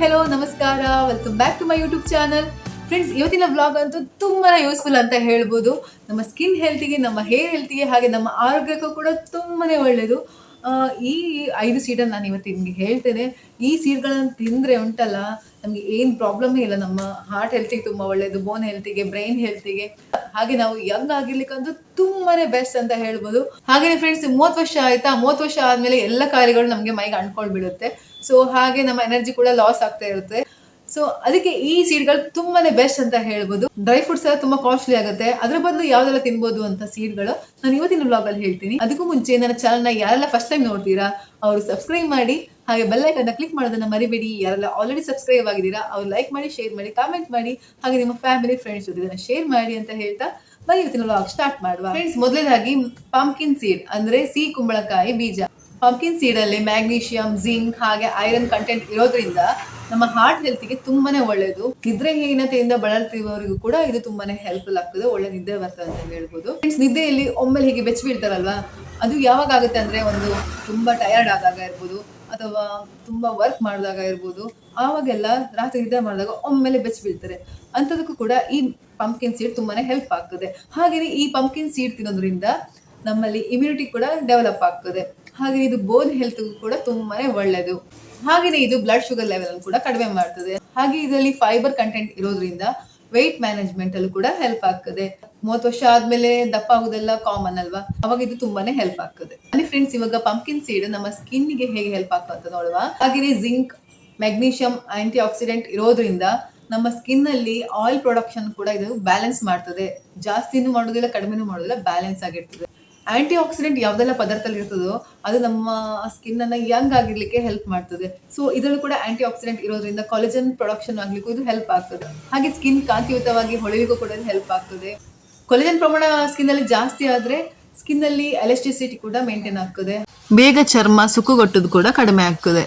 Hello ನಮಸ್ಕಾರ. Welcome back to my YouTube channel friends ಇವತ್ತಿನ vlog ಅಂತೂ ತುಂಬಾ ಯೂಸ್ಫುಲ್ ಅಂತ ಹೇಳ್ಬೋದು. ನಮ್ಮ ಸ್ಕಿನ್ ಹೆಲ್ತಿಗೆ ನಮ್ಮ ಹೇರ್ ಹೆಲ್ತಿಗೆ ಹಾಗೆ ನಮ್ಮ ಆರೋಗ್ಯಕ್ಕೂ ಕೂಡ ತುಂಬಾ ಒಳ್ಳೆಯದು ಈ ಐದು ಸೀಡನ್ನು ನಾನು ಇವತ್ತು ನಿಮಗೆ ಹೇಳ್ತೇನೆ. ಈ ಸೀಡ್ಗಳನ್ನು ತಿಂದರೆ ಉಂಟಲ್ಲ, ನಮಗೆ ಏನು ಪ್ರಾಬ್ಲಮೇ ಇಲ್ಲ. ನಮ್ಮ ಹಾರ್ಟ್ ಹೆಲ್ತಿಗೆ ತುಂಬ ಒಳ್ಳೆಯದು ಬೋನ್ ಹೆಲ್ತಿಗೆ ಬ್ರೈನ್ ಹೆಲ್ತಿಗೆ ಹಾಗೆ ನಾವು ಯಂಗ್ ಆಗಿರ್ಲಿಕ್ಕಂತೂ ತುಂಬಾ ಬೆಸ್ಟ್ ಅಂತ ಹೇಳ್ಬೋದು. ಹಾಗೆ ಫ್ರೆಂಡ್ಸ್ ಮೂವತ್ತು ವರ್ಷ ಆಯಿತಾ? ಮೂವತ್ತು ವರ್ಷ ಆದಮೇಲೆ ಎಲ್ಲ ಕಾಯಿಲೆಗಳು ನಮಗೆ ಮೈಗೆ ಅಂಟ್ಕೊಂಡ್ಬಿಡುತ್ತೆ. ಸೊ ಹಾಗೆ ನಮ್ಮ ಎನರ್ಜಿ ಕೂಡ ಲಾಸ್ ಆಗ್ತಾ ಇರುತ್ತೆ. ಸೊ ಅದಕ್ಕೆ ಈ ಸೀಡ್ಗಳು ತುಂಬಾನೇ ಬೆಸ್ಟ್ ಅಂತ ಹೇಳ್ಬೋದು. ಡ್ರೈ ಫ್ರೂಟ್ಸ್ ಎಲ್ಲ ತುಂಬಾ ಕಾಸ್ಟ್ಲಿ ಆಗುತ್ತೆ. ಅದ್ರ ಬದಲು ಯಾವ್ದೆಲ್ಲ ತಿನ್ಬೋದು ಅಂತ ಸೀಡ್ಗಳು ನಾನು ಇವತ್ತಿನ ಬ್ಲಾಗ್ ಅಲ್ಲಿ ಹೇಳ್ತೀನಿ. ಅದಕ್ಕೂ ಮುಂಚೆ ನನ್ನ ಚಾನಲ್ನ ಯಾರೆಲ್ಲ ಫಸ್ಟ್ ಟೈಮ್ ನೋಡ್ತೀರಾ, ಅವರು ಸಬ್ಸ್ಕ್ರೈಬ್ ಮಾಡಿ, ಹಾಗೆ ಬೆಲ್ಲೈಕನ್ನ ಕ್ಲಿಕ್ ಮಾಡೋದನ್ನ ಮರಿಬೇಡಿ. ಯಾರೆಲ್ಲ ಆಲ್ರೆಡಿ ಸಬ್ಸ್ಕ್ರೈಬ್ ಆಗಿದ್ದೀರಾ, ಅವ್ರು ಲೈಕ್ ಮಾಡಿ ಶೇರ್ ಮಾಡಿ ಕಾಮೆಂಟ್ ಮಾಡಿ, ಹಾಗೆ ನಿಮ್ಮ ಫ್ಯಾಮಿಲಿ ಫ್ರೆಂಡ್ಸ್ ಜೊತೆ ಇದನ್ನ ಶೇರ್ ಮಾಡಿ ಅಂತ ಹೇಳ್ತಾ ಬನ್ನಿ ಇವತ್ತಿನ ಬ್ಲಾಗ್ ಸ್ಟಾರ್ಟ್ ಮಾಡುವ. ಫ್ರೆಂಡ್ಸ್ ಮೊದಲೇದಾಗಿ ಪಾಂಪ್ಕಿನ್ ಸೀಡ್ ಅಂದ್ರೆ ಸಿಹಿ ಕುಂಬಳಕಾಯಿ ಬೀಜ. ಪಂಪ್ಕಿನ್ ಸೀಡ್ ಅಲ್ಲಿ ಮ್ಯಾಗ್ನೀಷಿಯಂ ಜಿಂಕ್ ಹಾಗೆ ಐರನ್ ಕಂಟೆಂಟ್ ಇರೋದ್ರಿಂದ ನಮ್ಮ ಹಾರ್ಟ್ ಹೆಲ್ತ್ಗೆ ತುಂಬಾನೇ ಒಳ್ಳೆಯದು ನಿದ್ರೆಹೀನತೆಯಿಂದ ಬಳಲ್ತಿರುವವರಿಗೂ ಕೂಡ ಇದು ತುಂಬಾನೇ ಹೆಲ್ಪ್ಫುಲ್ ಆಗ್ತದೆ. ಒಳ್ಳೆ ನಿದ್ದೆ ಬರ್ತದೆ ಅಂತ ಹೇಳ್ಬೋದು. ನಿದ್ದೆಯಲ್ಲಿ ಒಮ್ಮೆಲೆ ಹೀಗೆ ಬೆಚ್ಚ ಬೀಳ್ತಾರಲ್ವಾ ಅದು ಯಾವಾಗ ಆಗುತ್ತೆ ಅಂದ್ರೆ ಒಂದು ತುಂಬಾ ಟಯರ್ಡ್ ಆದಾಗ ಇರ್ಬೋದು, ಅಥವಾ ತುಂಬಾ ವರ್ಕ್ ಮಾಡಿದಾಗ ಇರ್ಬೋದು, ಆವಾಗೆಲ್ಲ ರಾತ್ರಿ ನಿದ್ದೆ ಮಾಡಿದಾಗ ಒಮ್ಮೆಲೆ ಬೆಚ್ಚ ಬೀಳ್ತಾರೆ ಅಂಥದಕ್ಕೂ ಕೂಡ ಈ ಪಂಪ್ಕಿನ್ ಸೀಡ್ ತುಂಬಾನೇ ಹೆಲ್ಪ್ ಆಗ್ತದೆ. ಹಾಗೆಯೇ ಈ ಪಂಪ್ಕಿನ್ ಸೀಡ್ ತಿನ್ನೋದ್ರಿಂದ ನಮ್ಮಲ್ಲಿ ಇಮ್ಯುನಿಟಿ ಕೂಡ ಡೆವಲಪ್ ಆಗ್ತದೆ. ಹಾಗೆ ಇದು ಬೋನ್ ಹೆಲ್ತ್ ಕೂಡ ತುಂಬಾನೇ ಒಳ್ಳೆಯದು ಹಾಗೆಯೇ ಇದು ಬ್ಲಡ್ ಶುಗರ್ ಲೆವೆಲ್ ಕೂಡ ಕಡಿಮೆ ಮಾಡ್ತದೆ. ಹಾಗೆ ಇದರಲ್ಲಿ ಫೈಬರ್ ಕಂಟೆಂಟ್ ಇರೋದ್ರಿಂದ ವೆಯ್ಟ್ ಮ್ಯಾನೇಜ್ಮೆಂಟ್ ಅಲ್ಲೂ ಕೂಡ ಹೆಲ್ಪ್ ಆಗ್ತದೆ. ಮೂವತ್ತು ವರ್ಷ ಆದ್ಮೇಲೆ ದಪ್ಪ ಆಗುದೆಲ್ಲ ಕಾಮನ್ ಅಲ್ವಾ? ಅವಾಗ ಇದು ತುಂಬಾನೇ ಹೆಲ್ಪ್ ಆಗ್ತದೆ. ಅಲ್ಲಿ ಫ್ರೆಂಡ್ಸ್ ಇವಾಗ ಪಂಪ್ಕಿನ್ ಸೀಡ್ ನಮ್ಮ ಸ್ಕಿನ್ಗೆ ಹೇಗೆ ಹೆಲ್ಪ್ ಆಗ್ತದೆ ನೋಡುವ? ಹಾಗೆಯೇ ಜಿಂಕ್ ಮ್ಯಾಗ್ನೀಷಿಯಂ ಆಂಟಿ ಆಕ್ಸಿಡೆಂಟ್ ಇರೋದ್ರಿಂದ ನಮ್ಮ ಸ್ಕಿನ್ ಅಲ್ಲಿ ಆಯಿಲ್ ಪ್ರೊಡಕ್ಷನ್ ಕೂಡ ಇದು ಬ್ಯಾಲೆನ್ಸ್ ಮಾಡ್ತದೆ. ಜಾಸ್ತಿನೂ ಮಾಡೋದಿಲ್ಲ, ಕಡಿಮೆನೂ ಮಾಡೋದಿಲ್ಲ ಬ್ಯಾಲೆನ್ಸ್ ಆಗಿರ್ತದೆ. ಆಂಟಿ ಆಕ್ಸಿಡೆಂಟ್ ಯಾವ್ದೆಲ್ಲ ಪದಾರ್ಥದಲ್ಲಿ ಇರ್ತದೋ ಅದು ನಮ್ಮ ಸ್ಕಿನ್ ಅನ್ನ ಯಂಗ್ ಆಗಿರ್ಲಿಕ್ಕೆ ಹೆಲ್ಪ್ ಮಾಡ್ತದೆ. ಸೊ ಇದರಲ್ಲೂ ಕೂಡ ಆಂಟಿ ಆಕ್ಸಿಡೆಂಟ್ ಇರೋದ್ರಿಂದ ಕಾಲೇಜನ್ ಪ್ರೊಡಕ್ಷನ್ ಆಗ್ಲಿಕ್ಕೂ ಇದು ಹೆಲ್ಪ್ ಆಗ್ತದೆ. ಹಾಗೆ ಸ್ಕಿನ್ ಕಾಂತಿಯುತವಾಗಿ ಹೊಳೆಯಲಿಕ್ಕೂ ಕೂಡ ಹೆಲ್ಪ್ ಆಗ್ತದೆ. ಕೊಲೆಜನ್ ಪ್ರಮಾಣ ಸ್ಕಿನ್ ಅಲ್ಲಿ ಜಾಸ್ತಿ ಆದ್ರೆ ಸ್ಕಿನ್ ಅಲ್ಲಿ ಎಲೆಸ್ಟಿಸಿಟಿ ಕೂಡ ಮೇಂಟೈನ್ ಆಗ್ತದೆ. ಬೇಗ ಚರ್ಮ ಸುಕ್ಕುಗೊಟ್ಟದು ಕೂಡ ಕಡಿಮೆ ಆಗ್ತದೆ.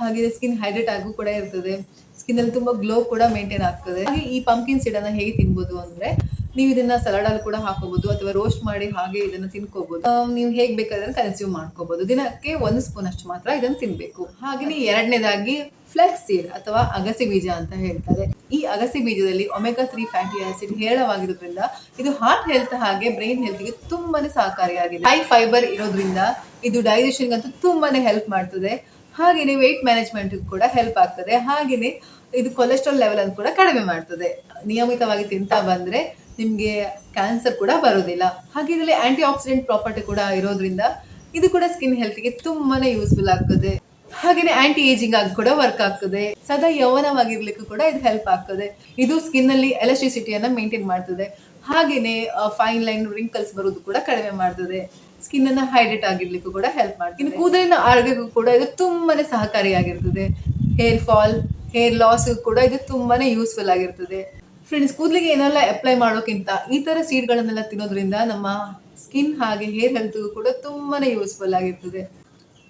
ಹಾಗೆ ಸ್ಕಿನ್ ಹೈಡ್ರೇಟ್ ಆಗು ಕೂಡ ಇರ್ತದೆ. ಸ್ಕಿನ್ ಅಲ್ಲಿ ತುಂಬಾ ಗ್ಲೋ ಕೂಡ ಮೇಂಟೈನ್ ಆಗ್ತದೆ. ಹಾಗೆ ಈ ಪಂಪ್ಕಿನ್ ಸೀಡ್ ಅನ್ನ ಹೇಗೆ ತಿನ್ಬೋದು ಅಂದ್ರೆ ನೀವು ಇದನ್ನ ಸಲಾಡ್ ಅಲ್ಲಿ ಕೂಡ ಹಾಕೋಬಹುದು ಅಥವಾ ರೋಸ್ಟ್ ಮಾಡಿ ಹಾಗೆ ಇದನ್ನ ತಿನ್ಕೋಬಹುದು ನೀವು ಹೇಗ್ ಬೇಕಾದ್ರೆ ಕನ್ಸ್ಯೂಮ್ ಮಾಡ್ಕೋಬಹುದು ದಿನಕ್ಕೆ ಒಂದು ಸ್ಪೂನ್ ಅಷ್ಟು ಮಾತ್ರ ಇದನ್ನ ತಿನ್ಬೇಕು. ಹಾಗೆ ಎರಡನೇದಾಗಿ ಫ್ಲೆಕ್ಸ್ ಸೀಡ್ ಅಥವಾ ಅಗಸೆ ಬೀಜ ಅಂತ ಹೇಳ್ತಾರೆ. ಈ ಅಗಸೆ ಬೀಜದಲ್ಲಿ ಒಮೆಗಾ ತ್ರೀ ಫ್ಯಾಟಿ ಆಸಿಡ್ ಹೇರಳವಾಗಿರೋದ್ರಿಂದ ಇದು ಹಾರ್ಟ್ ಹೆಲ್ತ್ ಹಾಗೆ ಬ್ರೈನ್ ಹೆಲ್ತ್ಗೆ ತುಂಬಾನೇ ಸಹಕಾರಿಯಾಗಿದೆ. ಹೈ ಫೈಬರ್ ಇರೋದ್ರಿಂದ ಇದು ಡೈಜೆಷನ್ ಅಂತೂ ತುಂಬಾನೇ ಹೆಲ್ಪ್ ಮಾಡ್ತದೆ. ಹಾಗೆಯೇ ವೆಯ್ಟ್ ಮ್ಯಾನೇಜ್ಮೆಂಟ್ ಕೂಡ ಹೆಲ್ಪ್ ಆಗ್ತದೆ. ಹಾಗೆಯೇ ಇದು ಕೊಲೆಸ್ಟ್ರಾಲ್ ಲೆವೆಲ್ ಅನ್ನು ಕೂಡ ಕಡಿಮೆ ಮಾಡ್ತದೆ. ನಿಯಮಿತವಾಗಿ ತಿಂತಾ ಬಂದ್ರೆ ನಿಮ್ಗೆ ಕ್ಯಾನ್ಸರ್ ಕೂಡ ಬರೋದಿಲ್ಲ. ಹಾಗೆ ಇದರಲ್ಲಿ ಆಂಟಿ ಆಕ್ಸಿಡೆಂಟ್ ಪ್ರಾಪರ್ಟಿ ಕೂಡ ಇರೋದ್ರಿಂದ ಇದು ಕೂಡ ಸ್ಕಿನ್ ಹೆಲ್ತ್ಗೆ ತುಂಬಾನೇ ಯೂಸ್ಫುಲ್ ಆಗ್ತದೆ. ಹಾಗೇನೆ ಆಂಟಿ ಏಜಿಂಗ್ ಆಗಿ ಕೂಡ ವರ್ಕ್ ಆಗ್ತದೆ. ಸದಾ ಯೌವನವಾಗಿರ್ಲಿಕ್ಕೂ ಕೂಡ ಇದು ಹೆಲ್ಪ್ ಆಗ್ತದೆ. ಇದು ಸ್ಕಿನ್ ಅಲ್ಲಿ ಎಲೆಕ್ಟ್ರಿಸಿಟಿಯನ್ನ ಮೇಂಟೈನ್ ಮಾಡ್ತದೆ. ಹಾಗೇನೆ ಫೈನ್ ಲೈನ್ ರಿಂಕಲ್ಸ್ ಬರೋದು ಕೂಡ ಕಡಿಮೆ ಮಾಡ್ತದೆ. ಸ್ಕಿನ್ ಅನ್ನ ಹೈಡ್ರೇಟ್ ಆಗಿರ್ಲಿಕ್ಕೂ ಕೂಡ ಹೆಲ್ಪ್ ಮಾಡ್ತದೆ. ಇನ್ನು ಕೂದಲಿನ ಆರೋಗ್ಯಕ್ಕೂ ಕೂಡ ಇದು ತುಂಬಾನೇ ಸಹಕಾರಿಯಾಗಿರ್ತದೆ. ಹೇರ್ ಫಾಲ್ ಹೇರ್ ಲಾಸ್ ಕೂಡ ಇದು ತುಂಬಾನೇ ಯೂಸ್ಫುಲ್ ಆಗಿರ್ತದೆ. ಫ್ರೆಂಡ್ಸ್ ಕೂದಲಿಗೆ ಏನೆಲ್ಲ ಅಪ್ಲೈ ಮಾಡೋಕ್ಕಿಂತ ಈ ತರ ಸೀಡ್ಗಳನ್ನೆಲ್ಲ ತಿನ್ನೋದ್ರಿಂದ ನಮ್ಮ ಸ್ಕಿನ್ ಹಾಗೆ ಹೇರ್ ಹೆಲ್ತ್ ಕೂಡ ತುಂಬಾನೇ ಯೂಸ್ಫುಲ್ ಆಗಿರ್ತದೆ.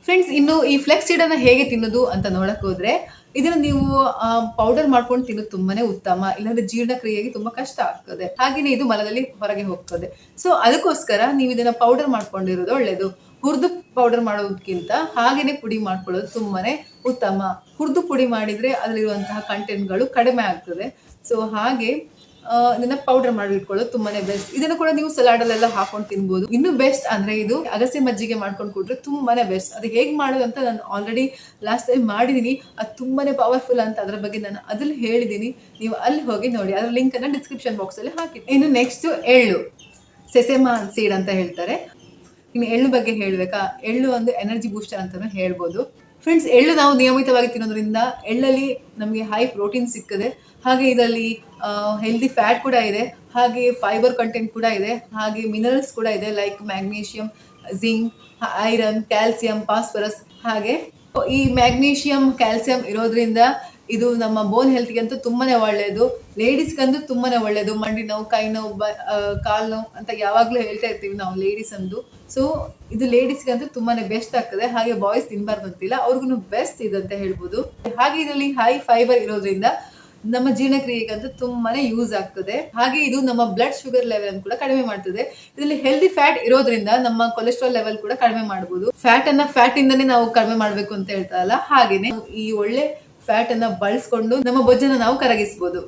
ಫ್ರೆಂಡ್ಸ್ ಇನ್ನು ಈ ಫ್ಲೆಕ್ಸ್ ಸೀಡ್ ಅನ್ನ ಹೇಗೆ ತಿನ್ನೋದು ಅಂತ ನೋಡಕ್ ಹೋದ್ರೆ, ಇದನ್ನ ನೀವು ಪೌಡರ್ ಮಾಡ್ಕೊಂಡು ತಿನ್ನೋದು ತುಂಬಾನೇ ಉತ್ತಮ, ಇಲ್ಲಾಂದ್ರೆ ಜೀರ್ಣಕ್ರಿಯೆಗೆ ತುಂಬಾ ಕಷ್ಟ ಆಗ್ತದೆ. ಹಾಗೇನೆ ಇದು ಮಲದಲ್ಲಿ ಹೊರಗೆ ಹೋಗ್ತದೆ. ಸೊ ಅದಕ್ಕೋಸ್ಕರ ನೀವು ಇದನ್ನ ಪೌಡರ್ ಮಾಡ್ಕೊಂಡಿರೋದು ಒಳ್ಳೇದು. ಹುರಿದು ಪೌಡರ್ ಮಾಡೋದಕ್ಕಿಂತ ಹಾಗೇನೆ ಪುಡಿ ಮಾಡ್ಕೊಳ್ಳೋದು ತುಂಬಾ ಉತ್ತಮ. ಹುರಿದು ಪುಡಿ ಮಾಡಿದರೆ ಅದರಲ್ಲಿರುವಂತಹ ಕಂಟೆಂಟ್ಗಳು ಕಡಿಮೆ ಆಗ್ತದೆ. ಸೊ ಹಾಗೆ ಇದನ್ನು ಪೌಡರ್ ಮಾಡಿಟ್ಕೊಳ್ಳೋದು ತುಂಬಾನೇ ಬೆಸ್ಟ್ ಇದನ್ನು ಕೂಡ ನೀವು ಸಲಾಡಲ್ಲೆಲ್ಲ ಹಾಕೊಂಡು ತಿನ್ಬೋದು. ಇನ್ನು ಬೆಸ್ಟ್ ಅಂದ್ರೆ ಇದು ಅಗಸೆ ಮಜ್ಜಿಗೆ ಮಾಡ್ಕೊಂಡು ಕೊಟ್ರೆ ತುಂಬಾನೇ ಬೆಸ್ಟ್ ಅದು ಹೇಗೆ ಮಾಡೋದು ಅಂತ ನಾನು ಆಲ್ರೆಡಿ ಲಾಸ್ಟ್ ಟೈಮ್ ಮಾಡಿದ್ದೀನಿ ಅದು ತುಂಬಾನೇ ಪವರ್ಫುಲ್ ಅಂತ ಅದರ ಬಗ್ಗೆ ನಾನು ಅದ್ರಲ್ಲಿ ಹೇಳಿದ್ದೀನಿ ನೀವು ಅಲ್ಲಿ ಹೋಗಿ ನೋಡಿ. ಅದ್ರ ಲಿಂಕ್ ಅನ್ನ ಡಿಸ್ಕ್ರಿಪ್ಷನ್ ಬಾಕ್ಸ್ ಅಲ್ಲಿ ಹಾಕಿ ಇನ್ನು ನೆಕ್ಸ್ಟ್ ಎಳ್ಳು. ಸೆಸೆಮಾ ಸೀಡ್ ಅಂತ ಹೇಳ್ತಾರೆ. ಇನ್ನು ಎಳ್ಳು ಬಗ್ಗೆ ಹೇಳಬೇಕಾ? ಎಳ್ಳು ಒಂದು ಎನರ್ಜಿ ಬೂಸ್ಟರ್ ಅಂತಾನು ಹೇಳ್ಬೋದು. ಫ್ರೆಂಡ್ಸ್ ಎಳ್ಳು ನಾವು ನಿಯಮಿತವಾಗಿ ತಿನ್ನೋದ್ರಿಂದ ಎಳ್ಳಲ್ಲಿ ನಮಗೆ ಹೈ ಪ್ರೋಟೀನ್ ಸಿಗ್ತದೆ. ಹಾಗೆ ಇದರಲ್ಲಿ ಹೆಲ್ದಿ ಫ್ಯಾಟ್ ಕೂಡ ಇದೆ. ಹಾಗೆ ಫೈಬರ್ ಕಂಟೆಂಟ್ ಕೂಡ ಇದೆ. ಹಾಗೆ ಮಿನರಲ್ಸ್ ಕೂಡ ಇದೆ like magnesium zinc iron calcium phosphorus ಹಾಗೆ ಈ ಮ್ಯಾಗ್ನೀಷಿಯಂ ಕ್ಯಾಲ್ಸಿಯಂ ಇರೋದ್ರಿಂದ ಇದು ನಮ್ಮ ಬೋನ್ ಹೆಲ್ತ್ಗೆ ಅಂತೂ ತುಂಬಾನೇ ಒಳ್ಳೆಯದು ಲೇಡೀಸ್ಗಂತೂ ತುಂಬಾನೇ ಒಳ್ಳೆಯದು ಮಂಡಿ ನೋವು, ಕೈ ನೋವು, ಬ ಕಾಲು ನೋವು ಅಂತ ಯಾವಾಗಲೂ ಹೇಳ್ತಾ ಇರ್ತೀವಿ ನಾವು ಲೇಡೀಸ್ ಅಂದು. ಸೊ ಇದು ಲೇಡೀಸ್ಗಂತೂ ತುಂಬಾನೇ ಬೆಸ್ಟ್ ಆಗ್ತದೆ. ಹಾಗೆ ಬಾಯ್ಸ್ ತಿನ್ಬಾರ್ದು ಅಂತಿಲ್ಲ. ಅವ್ರಿಗೂ ಬೆಸ್ಟ್ ಇದಂತ ಹೇಳ್ಬೋದು. ಹಾಗೆ ಇದರಲ್ಲಿ ಹೈ ಫೈಬರ್ ಇರೋದ್ರಿಂದ ನಮ್ಮ ಜೀರ್ಣಕ್ರಿಯೆಗಂತೂ ತುಂಬಾನೇ ಯೂಸ್ ಆಗ್ತದೆ. ಹಾಗೆ ಇದು ನಮ್ಮ ಬ್ಲಡ್ ಶುಗರ್ ಲೆವೆಲ್ ಅನ್ನು ಕೂಡ ಕಡಿಮೆ ಮಾಡ್ತದೆ. ಇದರಲ್ಲಿ ಹೆಲ್ದಿ ಫ್ಯಾಟ್ ಇರೋದ್ರಿಂದ ನಮ್ಮ ಕೊಲೆಸ್ಟ್ರಾಲ್ ಲೆವೆಲ್ ಕೂಡ ಕಡಿಮೆ ಮಾಡಬಹುದು ಫ್ಯಾಟ್ ಅನ್ನ ಫ್ಯಾಟ್ ಇಂದನೇ ನಾವು ಕಡಿಮೆ ಮಾಡಬೇಕು ಅಂತ ಹೇಳ್ತಾರಲ್ಲ ಹಾಗೇನೆ ಈ ಒಳ್ಳೆ ಫ್ಯಾಟ್ ಅನ್ನ ಬಳಸ್ಕೊಂಡು ನಮ್ಮ ಬೊಜ್ಜನ್ನ ನಾವು ಕರಗಿಸ್ಬೋದು.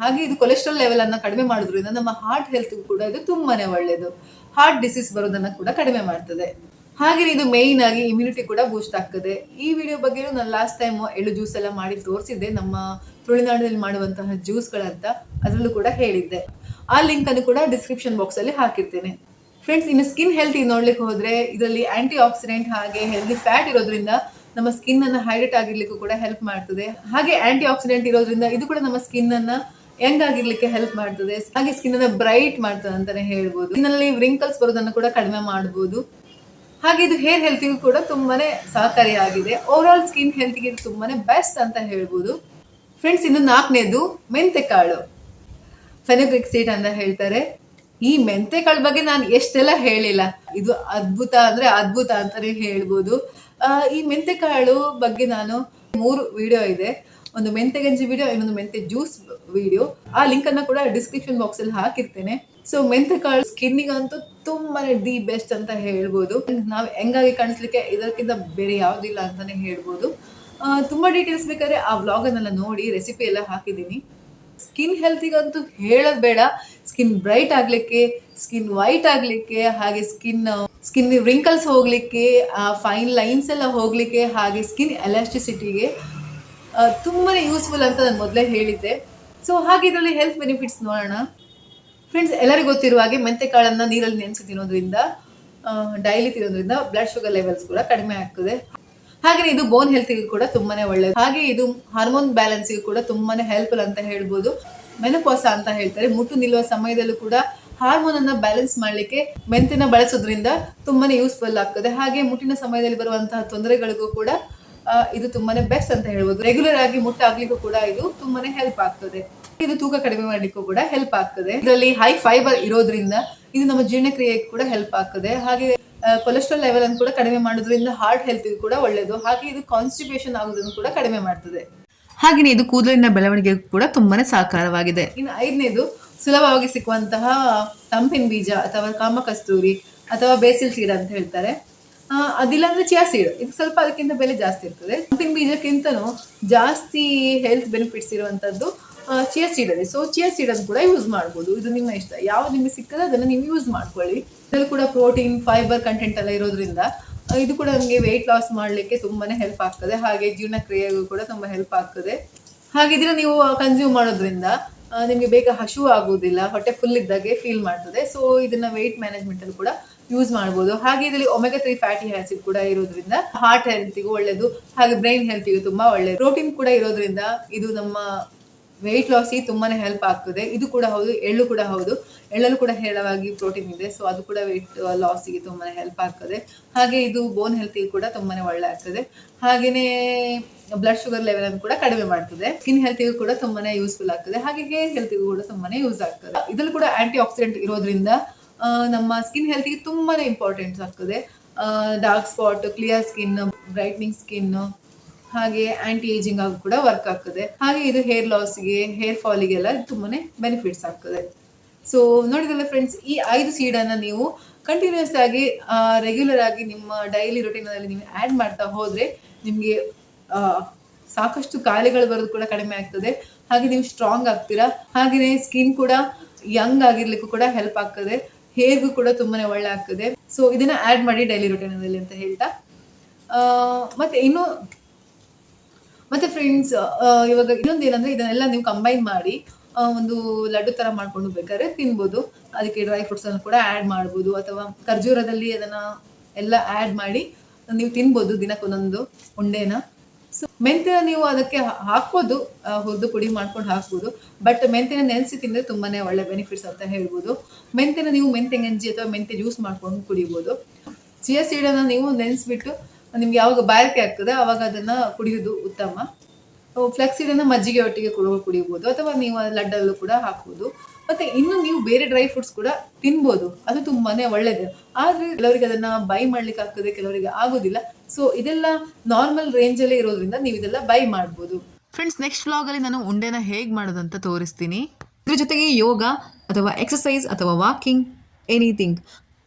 ಹಾಗೆ ಇದು ಕೊಲೆಸ್ಟ್ರಾಲ್ ಲೆವೆಲ್ ಅನ್ನ ಕಡಿಮೆ ಮಾಡೋದ್ರಿಂದ ನಮ್ಮ ಹಾರ್ಟ್ ಹೆಲ್ತ್ ಕೂಡ ಇದು ತುಂಬಾನೇ ಒಳ್ಳೆಯದು ಹಾರ್ಟ್ ಡಿಸೀಸ್ ಬರೋದನ್ನ ಕೂಡ ಕಡಿಮೆ ಮಾಡ್ತದೆ. ಹಾಗೆ ಇದು ಮೇಯ್ನ್ ಆಗಿ ಇಮ್ಯುನಿಟಿ ಕೂಡ ಬೂಸ್ಟ್ ಆಗ್ತದೆ. ಈ ವಿಡಿಯೋ ಬಗ್ಗೆ ನಾನು ಲಾಸ್ಟ್ ಟೈಮ್ ಎಳ್ಳು ಜ್ಯೂಸ್ ಎಲ್ಲ ಮಾಡಿ ತೋರಿಸಿದ್ದೆ. ನಮ್ಮ ತುಳುನಾಡಿನಲ್ಲಿ ಮಾಡುವಂತಹ ಜ್ಯೂಸ್ಗಳಂತ ಅದರಲ್ಲೂ ಕೂಡ ಹೇಳಿದ್ದೆ. ಆ ಲಿಂಕ್ ಅನ್ನು ಕೂಡ ಡಿಸ್ಕ್ರಿಪ್ಷನ್ ಬಾಕ್ಸ್ ಅಲ್ಲಿ ಹಾಕಿರ್ತೇನೆ. ಫ್ರೆಂಡ್ಸ್ ಇನ್ನು ಸ್ಕಿನ್ ಹೆಲ್ತ್ ನೋಡ್ಲಿಕ್ಕೆ ಹೋದ್ರೆ ಇದರಲ್ಲಿ ಆಂಟಿ ಆಕ್ಸಿಡೆಂಟ್ ಹಾಗೆ ಹೆಲ್ದಿ ಫ್ಯಾಟ್ ಇರೋದ್ರಿಂದ ನಮ್ಮ ಸ್ಕಿನ್ ಅನ್ನ ಹೈಡ್ರೇಟ್ ಆಗಿರ್ಲಿಕ್ಕೂ ಕೂಡ ಹೆಲ್ಪ್ ಮಾಡ್ತದೆ. ಹಾಗೆ ಆಂಟಿ ಆಕ್ಸಿಡೆಂಟ್ ಇರೋದ್ರಿಂದ ಇದು ಕೂಡ ನಮ್ಮ ಸ್ಕಿನ್ ಅನ್ನ ಯಂಗ್ ಆಗಿರ್ಲಿಕ್ಕೆ ಹೆಲ್ಪ್ ಮಾಡ್ತದೆ? ಹಾಗೆ ಸ್ಕಿನ್ ಅನ್ನ ಬ್ರೈಟ್ ಮಾಡ್ತದೆ ಅಂತಾನೆ ಹೇಳ್ಬೋದು. ಸ್ಕಿನ್ನಲ್ಲಿ ವ್ರಿಂಕಲ್ಸ್ ಬರೋದನ್ನ ಕೂಡ ಕಡಿಮೆ ಮಾಡಬಹುದು ಹಾಗೆ ಇದು ಹೇರ್ ಹೆಲ್ತಿಗೂ ಕೂಡ ತುಂಬಾನೇ ಸಹಕಾರಿಯಾಗಿದೆ ಓವರ್ ಆಲ್ ಸ್ಕಿನ್ ಹೆಲ್ತ್ಗೆ ಇದು ತುಂಬಾನೇ ಬೆಸ್ಟ್ ಅಂತ ಹೇಳ್ಬೋದು. ಫ್ರೆಂಡ್ಸ್ ಇನ್ನು ನಾಲ್ಕನೇದು ಮೆಂತೆಕಾಳು ಫೆನೋಗ್ರಿಕ್ ಸೀಟ್ ಅಂತ ಹೇಳ್ತಾರೆ. ಈ ಮೆಂತೆಕಾಳು ಬಗ್ಗೆ ನಾನು ಎಷ್ಟೆಲ್ಲ ಹೇಳಿಲ್ಲ. ಇದು ಅದ್ಭುತ ಅಂದ್ರೆ ಅದ್ಭುತ ಅಂತಾನೆ ಹೇಳ್ಬೋದು. ಈ ಮೆಂತೆಕಾಳು ಬಗ್ಗೆ ನಾನು ಮೂರು ವಿಡಿಯೋ ಇದೆ. ಒಂದು ಮೆಂತೆ ಗಂಜಿ ವಿಡಿಯೋ ಇನ್ನೊಂದು ಮೆಂತೆ ಜ್ಯೂಸ್ ವಿಡಿಯೋ ಆ ಲಿಂಕ್ ಅನ್ನ ಕೂಡ ಡಿಸ್ಕ್ರಿಪ್ಷನ್ ಬಾಕ್ಸ್ ಅಲ್ಲಿ ಹಾಕಿರ್ತೇನೆ. ಸೊ ಮೆಂತೆ ಕಾಳು ಸ್ಕಿನ್ನಿಗಂತೂ ತುಂಬಾನೇ ದಿ ಬೆಸ್ಟ್ ಅಂತ ಹೇಳ್ಬೋದು. ನಾವು ಹೆಂಗಾಗಿ ಕಾಣಿಸ್ಲಿಕ್ಕೆ ಇದಕ್ಕಿಂತ ಬೇರೆ ಯಾವುದಿಲ್ಲ ಅಂತಾನೆ ಹೇಳ್ಬೋದು. ತುಂಬಾ ಡೀಟೇಲ್ಸ್ ಬೇಕಾದ್ರೆ ಆ ವ್ಲಾಗನ್ನೆಲ್ಲ ನೋಡಿ ರೆಸಿಪಿ ಎಲ್ಲ ಹಾಕಿದ್ದೀನಿ. ಸ್ಕಿನ್ ಹೆಲ್ತಿಗಂತೂ ಹೇಳೋದ್ ಬೇಡ. ಸ್ಕಿನ್ ಬ್ರೈಟ್ ಆಗಲಿಕ್ಕೆ ಸ್ಕಿನ್ ವೈಟ್ ಆಗಲಿಕ್ಕೆ, ಹಾಗೆ ಸ್ಕಿನ್ ಸ್ಕಿನ್ ರಿಂಕಲ್ಸ್ ಹೋಗ್ಲಿಕ್ಕೆ ಫೈನ್ ಲೈನ್ಸ್ ಎಲ್ಲ ಹೋಗ್ಲಿಕ್ಕೆ, ಹಾಗೆ ಸ್ಕಿನ್ ಎಲಾಸ್ಟಿಸಿಟಿಗೆ ತುಂಬಾನೇ ಯೂಸ್ಫುಲ್ ಅಂತ ನಾನು ಮೊದಲೇ ಹೇಳಿದ್ದೆ. ಸೊ ಹಾಗೆ ಇದರಲ್ಲಿ ಹೆಲ್ತ್ ಬೆನಿಫಿಟ್ಸ್ ನೋಡೋಣ. ಫ್ರೆಂಡ್ಸ್ ಎಲ್ಲರಿಗೂ ಗೊತ್ತಿರುವ ಹಾಗೆ ಮೆಂತೆಕಾಳನ್ನು ನೀರಲ್ಲಿ ನೆನೆಸಿ ತಿನ್ನೋದ್ರಿಂದ ಡೈಲಿ ತಿನ್ನೋದ್ರಿಂದ ಬ್ಲಡ್ ಶುಗರ್ ಲೆವೆಲ್ಸ್ ಕೂಡ ಕಡಿಮೆ ಆಗ್ತದೆ. ಹಾಗೆ ಇದು ಬೋನ್ ಹೆಲ್ತ್ಗೆ ಕೂಡ ತುಂಬಾನೇ ಒಳ್ಳೆಯದು ಹಾಗೆ ಇದು ಹಾರ್ಮೋನ್ ಬ್ಯಾಲೆನ್ಸ್ಗೆ ಕೂಡ ತುಂಬಾನೇ ಹೆಲ್ಪ್ಫುಲ್ ಅಂತ ಹೇಳ್ಬೋದು. ಮೆನಪೋಸ ಅಂತ ಹೇಳ್ತಾರೆ. ಮುಟ್ಟು ನಿಲ್ಲುವ ಸಮಯದಲ್ಲೂ ಕೂಡ ಹಾರ್ಮೋನ್ ಅನ್ನ ಬ್ಯಾಲೆನ್ಸ್ ಮಾಡಲಿಕ್ಕೆ ಮೆಂತೆನ ಬಳಸೋದ್ರಿಂದ ತುಂಬಾನೇ ಯೂಸ್ಫುಲ್ ಆಗ್ತದೆ. ಹಾಗೆ ಮುಟ್ಟಿನ ಸಮಯದಲ್ಲಿ ಬರುವಂತಹ ತೊಂದರೆಗಳಿಗೂ ಕೂಡ ಇದು ತುಂಬಾನೇ ಬೆಸ್ಟ್ ಅಂತ ಹೇಳ್ಬೋದು. ರೆಗ್ಯುಲರ್ ಆಗಿ ಮುಟ್ಟಾಗ್ಲಿಕ್ಕೂ ಕೂಡ ಇದು ತುಂಬಾನೇ ಹೆಲ್ಪ್ ಆಗ್ತದೆ. ಇದು ತೂಕ ಕಡಿಮೆ ಮಾಡ್ಲಿಕ್ಕೂ ಕೂಡ ಹೆಲ್ಪ್ ಆಗ್ತದೆ. ಇದರಲ್ಲಿ ಹೈ ಫೈಬರ್ ಇರೋದ್ರಿಂದ ಇದು ನಮ್ಮ ಜೀರ್ಣಕ್ರಿಯೆಗೆ ಕೂಡ ಹೆಲ್ಪ್ ಆಗ್ತದೆ. ಹಾಗೆ ಕೊಲೆಸ್ಟ್ರಾಲ್ ಲೆವೆಲ್ ಅನ್ನು ಕೂಡ ಕಡಿಮೆ ಮಾಡೋದ್ರಿಂದ ಹಾರ್ಟ್ ಹೆಲ್ತ್ ಕೂಡ ಒಳ್ಳೇದು. ಹಾಗೆ ಇದು ಕಾನ್ಸ್ಟಿಪೇಷನ್ ಆಗೋದನ್ನು ಕೂಡ ಕಡಿಮೆ ಮಾಡ್ತದೆ. ಹಾಗೆಯೇ ಇದು ಕೂದಲಿನ ಬೆಳವಣಿಗೆ ಕೂಡ ತುಂಬಾನೇ ಸಹಕಾರವಾಗಿದೆ ಇನ್ನು ಐದನೇದು, ಸುಲಭವಾಗಿ ಸಿಕ್ಕುವಂತಹ ತಂಪಿನ ಬೀಜ ಅಥವಾ ಕಾಮಕಸ್ತೂರಿ ಅಥವಾ ಬೇಸಿಲ್ ಸೀಡ್ ಅಂತ ಹೇಳ್ತಾರೆ. ಅದಿಲ್ಲ ಅಂದ್ರೆ ಚಿಯಾ ಸೀಡ್ ಇದು ಸ್ವಲ್ಪ ಅದಕ್ಕಿಂತ ಬೆಲೆ ಜಾಸ್ತಿ ಇರ್ತದೆ. ಸಂಪಿನ ಬೀಜಕ್ಕಿಂತನೂ ಜಾಸ್ತಿ ಹೆಲ್ತ್ ಬೆನಿಫಿಟ್ಸ್ ಇರುವಂತದ್ದು ಚಿಯಾ ಸೀಡ್ ಅಲ್ಲಿ. ಸೊ ಚಿಯಾ ಸೀಡ್ ಅನ್ನು ಕೂಡ ಯೂಸ್ ಮಾಡ್ಬೋದು. ಇದು ನಿಮ್ಮ ಇಷ್ಟ. ಯಾವ್ದು ನಿಮಗೆ ಸಿಕ್ಕದೆ ಅದನ್ನ ನೀವು ಯೂಸ್ ಮಾಡ್ಕೊಳ್ಳಿ. ಇದರಲ್ಲಿ ಕೂಡ ಪ್ರೋಟೀನ್ ಫೈಬರ್ ಕಂಟೆಂಟ್ ಎಲ್ಲ ಇರೋದ್ರಿಂದ ಇದು ಕೂಡ ನಮಗೆ ವೆಯ್ಟ್ ಲಾಸ್ ಮಾಡಲಿಕ್ಕೆ ತುಂಬಾನೇ ಹೆಲ್ಪ್ ಆಗ್ತದೆ. ಹಾಗೆ ಜೀರ್ಣಕ್ರಿಯೆಗೂ ಕೂಡ ತುಂಬಾ ಹೆಲ್ಪ್ ಆಗ್ತದೆ. ಹಾಗಿದ್ರೆ ನೀವು ಕನ್ಸ್ಯೂಮ್ ಮಾಡೋದ್ರಿಂದ ನಿಮ್ಗೆ ಬೇಗ ಹಶು ಆಗೋದಿಲ್ಲ ಹೊಟ್ಟೆ ಫುಲ್ ಇದ್ದಾಗೆ ಫೀಲ್ ಮಾಡ್ತದೆ. ಸೊ ಇದನ್ನ ವೆಯ್ಟ್ ಮ್ಯಾನೇಜ್ಮೆಂಟ್ ಅಲ್ಲಿ ಕೂಡ ಯೂಸ್ ಮಾಡ್ಬೋದು. ಹಾಗೆ ಇದರಲ್ಲಿ ಒಮೆಗಾ ತ್ರೀ ಫ್ಯಾಟಿ ಆಸಿಡ್ ಕೂಡ ಇರೋದ್ರಿಂದ ಹಾರ್ಟ್ ಹೆಲ್ತಿಗೂ ಒಳ್ಳೇದು, ಹಾಗೆ ಬ್ರೈನ್ ಹೆಲ್ತಿಗೂ ತುಂಬಾ ಒಳ್ಳೆಯದು ಪ್ರೋಟೀನ್ ಕೂಡ ಇರೋದ್ರಿಂದ ಇದು ನಮ್ಮ ವೆಯ್ಟ್ ಲಾಸಿಗೆ ತುಂಬಾ ಹೆಲ್ಪ್ ಆಗ್ತದೆ. ಇದು ಕೂಡ ಹೌದು, ಎಳ್ಳು ಕೂಡ ಹೌದು. ಎಳ್ಳಲ್ಲೂ ಕೂಡ ಹೇರಳವಾಗಿ ಪ್ರೋಟೀನ್ ಇದೆ ಸೊ ಅದು ಕೂಡ ವೆಯ್ಟ್ ಲಾಸಿಗೆ ತುಂಬಾ ಹೆಲ್ಪ್ ಆಗ್ತದೆ. ಹಾಗೆ ಇದು ಬೋನ್ ಹೆಲ್ತಿಗೆ ಕೂಡ ತುಂಬಾ ಒಳ್ಳೆ ಆಗ್ತದೆ. ಹಾಗೆಯೇ ಬ್ಲಡ್ ಶುಗರ್ ಲೆವೆಲ್ ಅನ್ನು ಕೂಡ ಕಡಿಮೆ ಮಾಡ್ತದೆ. ಸ್ಕಿನ್ ಹೆಲ್ತಿಗೂ ಕೂಡ ತುಂಬಾನೇ ಯೂಸ್ಫುಲ್ ಆಗ್ತದೆ. ಹಾಗೆ ಹೇರ್ ಹೆಲ್ತಿಗೂ ಕೂಡ ತುಂಬಾನೇ ಯೂಸ್ ಆಗ್ತದೆ. ಇದರಲ್ಲೂ ಕೂಡ ಆಂಟಿ ಆಕ್ಸಿಡೆಂಟ್ ಇರೋದ್ರಿಂದ ನಮ್ಮ ಸ್ಕಿನ್ ಹೆಲ್ತಿಗೆ ತುಂಬಾನೇ ಇಂಪಾರ್ಟೆಂಟ್ ಆಗ್ತದೆ. Dark spot clear skin brightening skin ಹಾಗೆ ಆಂಟಿ ಏಜಿಂಗ್ ಆಗಿ ಕೂಡ ವರ್ಕ್ ಆಗ್ತದೆ. ಹಾಗೆ ಇದು ಹೇರ್ ಲಾಸ್ಗೆ ಹೇರ್ ಫಾಲಿಗೆಲ್ಲ ತುಂಬಾನೇ ಬೆನಿಫಿಟ್ಸ್ ಆಗ್ತದೆ. ಸೊ ನೋಡಿದಲ್ಲ ಫ್ರೆಂಡ್ಸ್ ಈ ಐದು ಸೀಡನ್ನು ನೀವು ಕಂಟಿನ್ಯೂಸ್ ಆಗಿ ರೆಗ್ಯುಲರ್ ಆಗಿ ನಿಮ್ಮ ಡೈಲಿ ರುಟೀನಲ್ಲಿ ನೀವು ಆ್ಯಡ್ ಮಾಡ್ತಾ ಹೋದ್ರೆ ನಿಮಗೆ ಸಾಕಷ್ಟು ಕಾಯಿಲೆಗಳು ಬರೋದು ಕೂಡ ಕಡಿಮೆ ಆಗ್ತದೆ. ಹಾಗೆ ನೀವು ಸ್ಟ್ರಾಂಗ್ ಆಗ್ತೀರಾ? ಹಾಗೆಯೇ ಸ್ಕಿನ್ ಕೂಡ ಯಂಗ್ ಆಗಿರ್ಲಿಕ್ಕೂ ಕೂಡ ಹೆಲ್ಪ್ ಆಗ್ತದೆ. ಹೇರ್ಗೂ ಕೂಡ ತುಂಬಾನೇ ಒಳ್ಳೆ ಆಗ್ತದೆ. ಸೊ ಇದನ್ನ ಆ್ಯಡ್ ಮಾಡಿ ಡೈಲಿ ರುಟೀನಲ್ಲಿ ಅಂತ ಹೇಳ್ತಾ. ಮತ್ತೆ ಇನ್ನು ಮತ್ತೆ ಫ್ರೆಂಡ್ಸ್ ಇವಾಗ ಇನ್ನೊಂದು ಏನಂದ್ರೆ ಇದನ್ನೆಲ್ಲ ನೀವು ಕಂಬೈನ್ ಮಾಡಿ ಒಂದು ಲಡ್ಡು ತರ ಮಾಡ್ಕೊಂಡು ಬೇಕಾದ್ರೆ ತಿನ್ಬೋದು. ಅದಕ್ಕೆ ಡ್ರೈ ಫ್ರೂಟ್ಸ್ ಅನ್ನು ಕೂಡ ಆ್ಯಡ್ ಮಾಡ್ಬೋದು. ಅಥವಾ ಖರ್ಜೂರದಲ್ಲಿ ಅದನ್ನ ಎಲ್ಲ ಆ್ಯಡ್ ಮಾಡಿ ನೀವು ತಿನ್ಬೋದು ದಿನಕ್ಕೊಂದೊಂದು ಉಂಡೆನ. ಸೊ ಮೆಂತ್ಯ ನೀವು ಅದಕ್ಕೆ ಹಾಕ್ಬೋದು. ಹುರಿದು ಪುಡಿ ಮಾಡ್ಕೊಂಡು ಹಾಕ್ಬೋದು. ಬಟ್ ಮೆಂತ್ಯನ ನೆನೆಸಿ ತಿಂದರೆ ತುಂಬಾನೇ ಒಳ್ಳೆ ಬೆನಿಫಿಟ್ಸ್ ಅಂತ ಹೇಳ್ಬೋದು. ಮೆಂತ್ಯನ ನೀವು ಮೆಂತ್ಯ ಗಂಜಿ ಅಥವಾ ಮೆಂತ್ಯ ಜ್ಯೂಸ್ ಮಾಡ್ಕೊಂಡು ಕುಡಿಬೋದು. ಚಿಯಾ ಸೀಡನ್ನು ನೀವು ನೆನೆಸ್ಬಿಟ್ಟು ನಿಮ್ಗೆ ಯಾವಾಗ ಬಾಯಾರಿಕೆ ಆಗ್ತದೆ, ಅವಾಗ ಅದನ್ನ ಕುಡಿಯೋದು ಉತ್ತಮ. ಫ್ಲೆಕ್ಸಿಡನ್ನು ಮಜ್ಜಿಗೆ ಒಟ್ಟಿಗೆ ಕುಡ ಕುಡಿಯಬಹುದು ಅಥವಾ ನೀವು ಲಡ್ಡಲ್ಲೂ ಕೂಡ ಹಾಕ್ಬೋದು. ಮತ್ತೆ ಇನ್ನು ನೀವು ಬೇರೆ ಡ್ರೈ ಫ್ರೂಟ್ಸ್ ಕೂಡ ತಿನ್ಬೋದು, ಅದು ತುಂಬಾನೇ ಒಳ್ಳೇದು. ಆದ್ರೆ ಕೆಲವರಿಗೆ ಅದನ್ನ ಬೈ ಮಾಡ್ಲಿಕ್ಕೆ ಆಗ್ತದೆ, ಕೆಲವರಿಗೆ ಆಗೋದಿಲ್ಲ. ಸೊ ಇದೆಲ್ಲ ನಾರ್ಮಲ್ ರೇಂಜ್ ಅಲ್ಲೇ ಇರೋದ್ರಿಂದ ನೀವು ಇದೆಲ್ಲ ಬೈ ಮಾಡ್ಬೋದು. ಫ್ರೆಂಡ್ಸ್ ನೆಕ್ಸ್ಟ್ ವ್ಲಾಗ್ ಅಲ್ಲಿ ನಾನು ಉಂಡೆನ ಹೇಗೆ ಮಾಡೋದಂತ ತೋರಿಸ್ತೀನಿ. ಇದ್ರ ಜೊತೆಗೆ ಯೋಗ, ಅಥವಾ ಎಕ್ಸಸೈಸ್ ಅಥವಾ ವಾಕಿಂಗ್ ಎನಿಥಿಂಗ್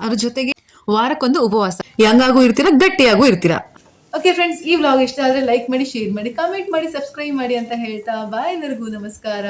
ಅದ್ರ ಜೊತೆಗೆ ವಾರಕ್ಕೊಂದು ಉಪವಾಸ. ಯಂಗಾಗೂ ಇರ್ತೀರಾ ಗಟ್ಟಿಯಾಗೂ ಇರ್ತೀರಾ? ಓಕೆ ಫ್ರೆಂಡ್ಸ್ ಈ ವ್ಲಾಗ್ ಇಷ್ಟ ಆದರೆ ಲೈಕ್ ಮಾಡಿ ಶೇರ್ ಮಾಡಿ ಕಮೆಂಟ್ ಮಾಡಿ ಸಬ್ಸ್ಕ್ರೈಬ್ ಮಾಡಿ ಅಂತ ಹೇಳ್ತಾ ಬಾಯ್ ಎಲ್ಲರಿಗೂ ನಮಸ್ಕಾರ.